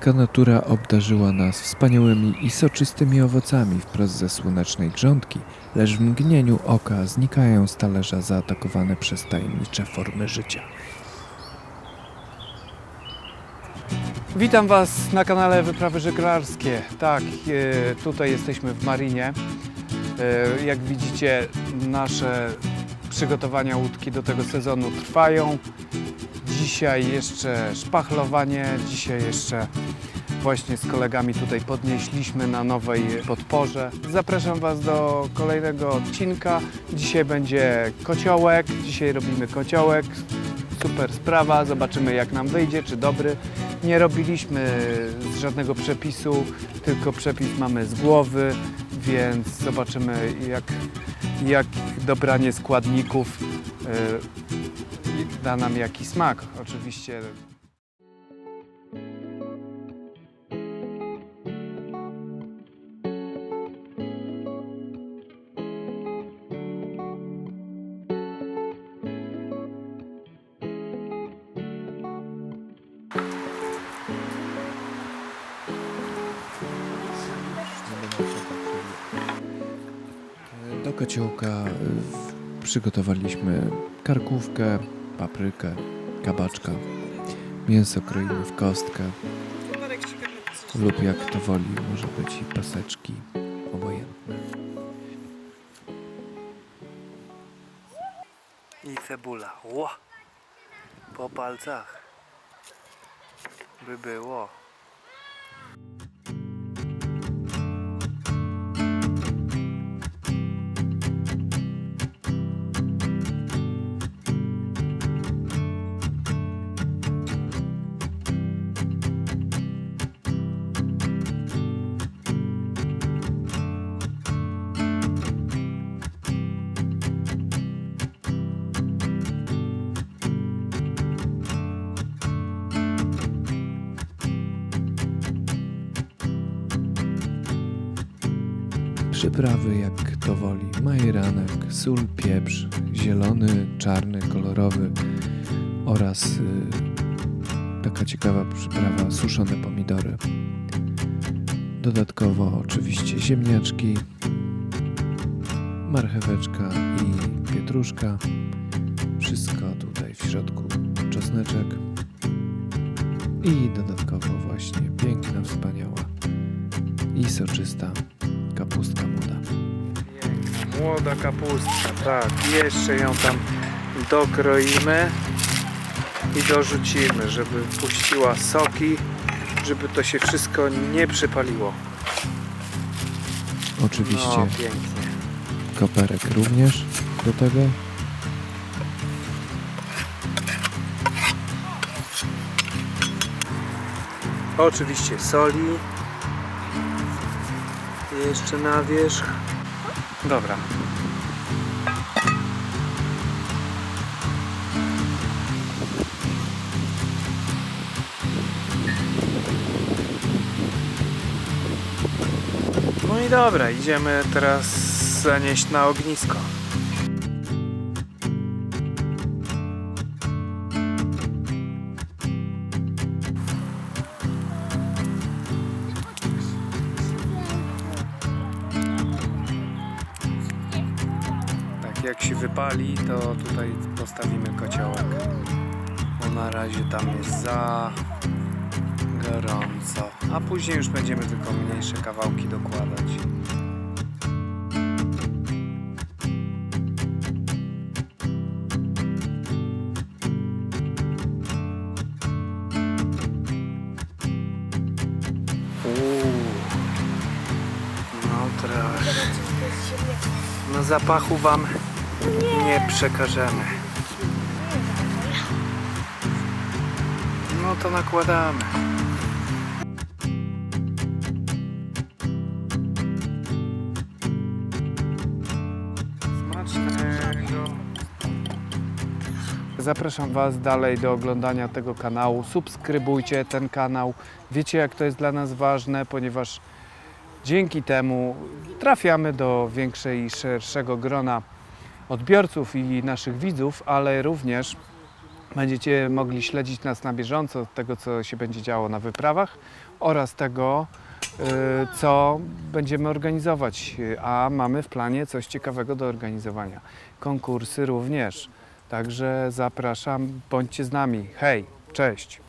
Matka natura obdarzyła nas wspaniałymi i soczystymi owocami wprost ze słonecznej grządki, lecz w mgnieniu oka znikają z talerza zaatakowane przez tajemnicze formy życia. Witam Was na kanale Wyprawy Żeglarskie. Tak, e, tutaj jesteśmy w Marinie. E, Jak widzicie, nasze przygotowania łódki do tego sezonu trwają. Dzisiaj jeszcze szpachlowanie, dzisiaj jeszcze właśnie z kolegami tutaj podnieśliśmy na nowej podporze. Zapraszam Was do kolejnego odcinka. Dzisiaj będzie kociołek, dzisiaj robimy kociołek. Super sprawa, zobaczymy jak nam wyjdzie, czy dobry. Nie robiliśmy żadnego przepisu, tylko przepis mamy z głowy, więc zobaczymy jak, jak dobranie składników y, da nam jaki smak. Oczywiście Do kociołka y, przygotowaliśmy karkówkę, paprykę, kabaczka. Mięso kroimy w kostkę lub jak to woli, może być i paseczki, obojętne. i cebula. Ło! Po palcach. By było. Przyprawy jak kto woli, majeranek, sól, pieprz, zielony, czarny, kolorowy oraz y, taka ciekawa przyprawa suszone pomidory. Dodatkowo oczywiście ziemniaczki, marcheweczka i pietruszka. Wszystko tutaj w środku czosneczek i dodatkowo właśnie piękna, wspaniała i soczysta kapustka młoda. Piękna, młoda kapustka, tak. Jeszcze ją tam dokroimy i dorzucimy, żeby puściła soki, żeby to się wszystko nie przypaliło. Oczywiście No, pięknie. koperek również do tego. Oczywiście soli. Jeszcze na wierzch. Dobra. No i dobra, idziemy teraz zanieść na ognisko. Jak się wypali, to tutaj postawimy kociołek. Bo na razie tam jest za gorąco. A później już będziemy tylko mniejsze kawałki dokładać. Trochę. No zapachu wam nie przekażemy. No to nakładamy. Zapraszam Was dalej do oglądania tego kanału. Subskrybujcie ten kanał. Wiecie, jak to jest dla nas ważne, ponieważ dzięki temu trafiamy do większej i szerszego grona odbiorców i naszych widzów, ale również Będziecie mogli śledzić nas na bieżąco, tego co się będzie działo na wyprawach oraz tego, y, co będziemy organizować. A mamy w planie coś ciekawego do organizowania. Konkursy również. Także zapraszam, bądźcie z nami. Hej, cześć.